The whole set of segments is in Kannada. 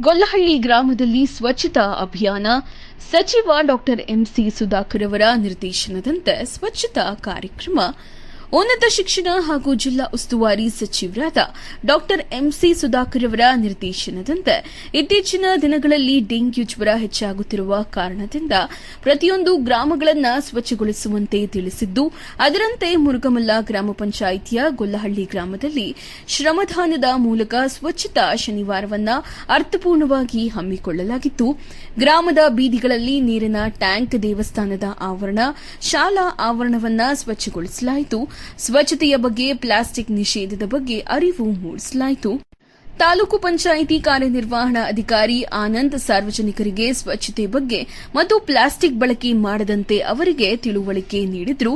ಗೊಲ್ಲಹಳ್ಳಿ ಗ್ರಾಮದಲ್ಲಿ ಸ್ವಚ್ಛತಾ ಅಭಿಯಾನ. ಸಚಿವ ಡಾಕ್ಟರ್ ಎಂಸಿ ಸುಧಾಕರ್ ಅವರ ನಿರ್ದೇಶನದಂತೆ ಸ್ವಚ್ಛತಾ ಕಾರ್ಯಕ್ರಮ ಉನ್ನತ ಶಿಕ್ಷಣ ಹಾಗೂ ಜಿಲ್ಲಾ ಉಸ್ತುವಾರಿ ಸಚಿವರಾದ ಡಾಕ್ಟರ್ ಎಂಸಿ ಸುಧಾಕರ್ ಅವರ ನಿರ್ದೇಶನದಂತೆ ಇತ್ತೀಚಿನ ದಿನಗಳಲ್ಲಿ ಡೆಂಗ್ಯೂ ಜ್ವರ ಹೆಚ್ಚಾಗುತ್ತಿರುವ ಕಾರಣದಿಂದ ಪ್ರತಿಯೊಂದು ಗ್ರಾಮಗಳನ್ನು ಸ್ವಚ್ಛಗೊಳಿಸುವಂತೆ ತಿಳಿಸಿದ್ದು, ಅದರಂತೆ ಮುರುಗಮಲ್ಲ ಗ್ರಾಮ ಪಂಚಾಯಿತಿಯ ಗೊಲ್ಲಹಳ್ಳಿ ಗ್ರಾಮದಲ್ಲಿ ಶ್ರಮದಾನದ ಮೂಲಕ ಸ್ವಚ್ಛತಾ ಶನಿವಾರವನ್ನ ಅರ್ಥಪೂರ್ಣವಾಗಿ ಹಮ್ಮಿಕೊಳ್ಳಲಾಗಿತ್ತು. ಗ್ರಾಮದ ಬೀದಿಗಳಲ್ಲಿ ನೀರಿನ ಟ್ಯಾಂಕ್ ದೇವಸ್ಥಾನದ ಆವರಣ, ಶಾಲಾ ಆವರಣವನ್ನ ಸ್ವಚ್ಛಗೊಳಿಸಲಾಯಿತು. ಸ್ವಚ್ಛತೆಯ ಬಗ್ಗೆ ಪ್ಲಾಸ್ಟಿಕ್ ನಿಷೇಧದ ಬಗ್ಗೆ ಅರಿವು ಮೂಡಿಸಲಾಯಿತು. ತಾಲೂಕು ಪಂಚಾಯಿತಿ ಕಾರ್ಯನಿರ್ವಹಣಾ ಅಧಿಕಾರಿ ಆನಂದ್ ಸಾರ್ವಜನಿಕರಿಗೆ ಸ್ವಚ್ಛತೆ ಬಗ್ಗೆ ಮತ್ತು ಪ್ಲಾಸ್ಟಿಕ್ ಬಳಕೆ ಮಾಡದಂತೆ ಅವರಿಗೆ ತಿಳುವಳಿಕೆ ನೀಡಿದ್ರು.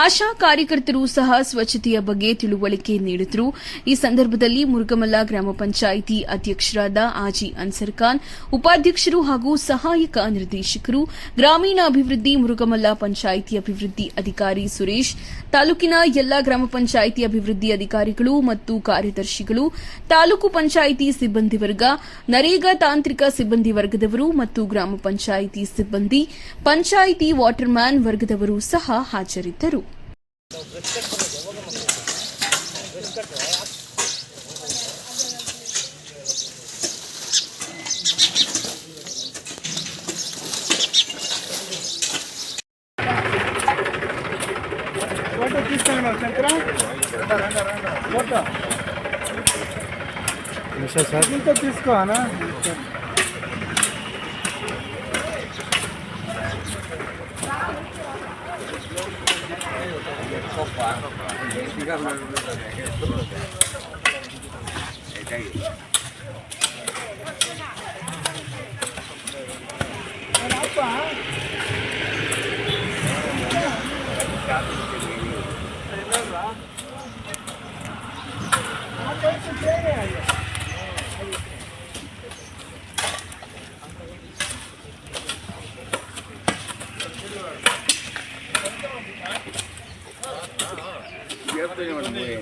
ಆಶಾ ಕಾರ್ಯಕರ್ತರು ಸಹ ಸ್ವಚ್ಛತೆಯ ಬಗ್ಗೆ ತಿಳುವಳಿಕೆ ನೀಡಿದ್ರು. ಈ ಸಂದರ್ಭದಲ್ಲಿ ಮುರುಗಮಲ್ಲ ಗ್ರಾಮ ಪಂಚಾಯಿತಿ ಅಧ್ಯಕ್ಷರಾದ ಆಜಿ ಅನ್ಸರ್ ಖಾನ್, ಉಪಾಧ್ಯಕ್ಷರು ಹಾಗೂ ಸಹಾಯಕ ನಿರ್ದೇಶಕರು, ಗ್ರಾಮೀಣಾಭಿವೃದ್ಧಿ ಮುರುಗಮಲ್ಲ ಪಂಚಾಯಿತಿ ಅಭಿವೃದ್ಧಿ ಅಧಿಕಾರಿ ಸುರೇಶ್, ತಾಲೂಕಿನ ಎಲ್ಲಾ ಗ್ರಾಮ ಪಂಚಾಯಿತಿ ಅಭಿವೃದ್ಧಿ ಅಧಿಕಾರಿಗಳು ಮತ್ತು ಕಾರ್ಯದರ್ಶಿಗಳು, ತಾಲೂಕು ಪಂಚಾಯಿತಿ ಸಿಬ್ಬಂದಿ ವರ್ಗ, ನರೇಗಾ ತಾಂತ್ರಿಕ ಸಿಬ್ಬಂದಿ ವರ್ಗದವರು ಮತ್ತು ಗ್ರಾಮ ಪಂಚಾಯಿತಿ ಸಿಬ್ಬಂದಿ, ಪಂಚಾಯಿತಿ ವಾಟರ್ಮ್ಯಾನ್ ವರ್ಗದವರು ಸಹ ಹಾಜರಿದ್ದರು. ఫోటో necessário. Nunca quis correr, né? Yeah, yeah. ってるのいよ。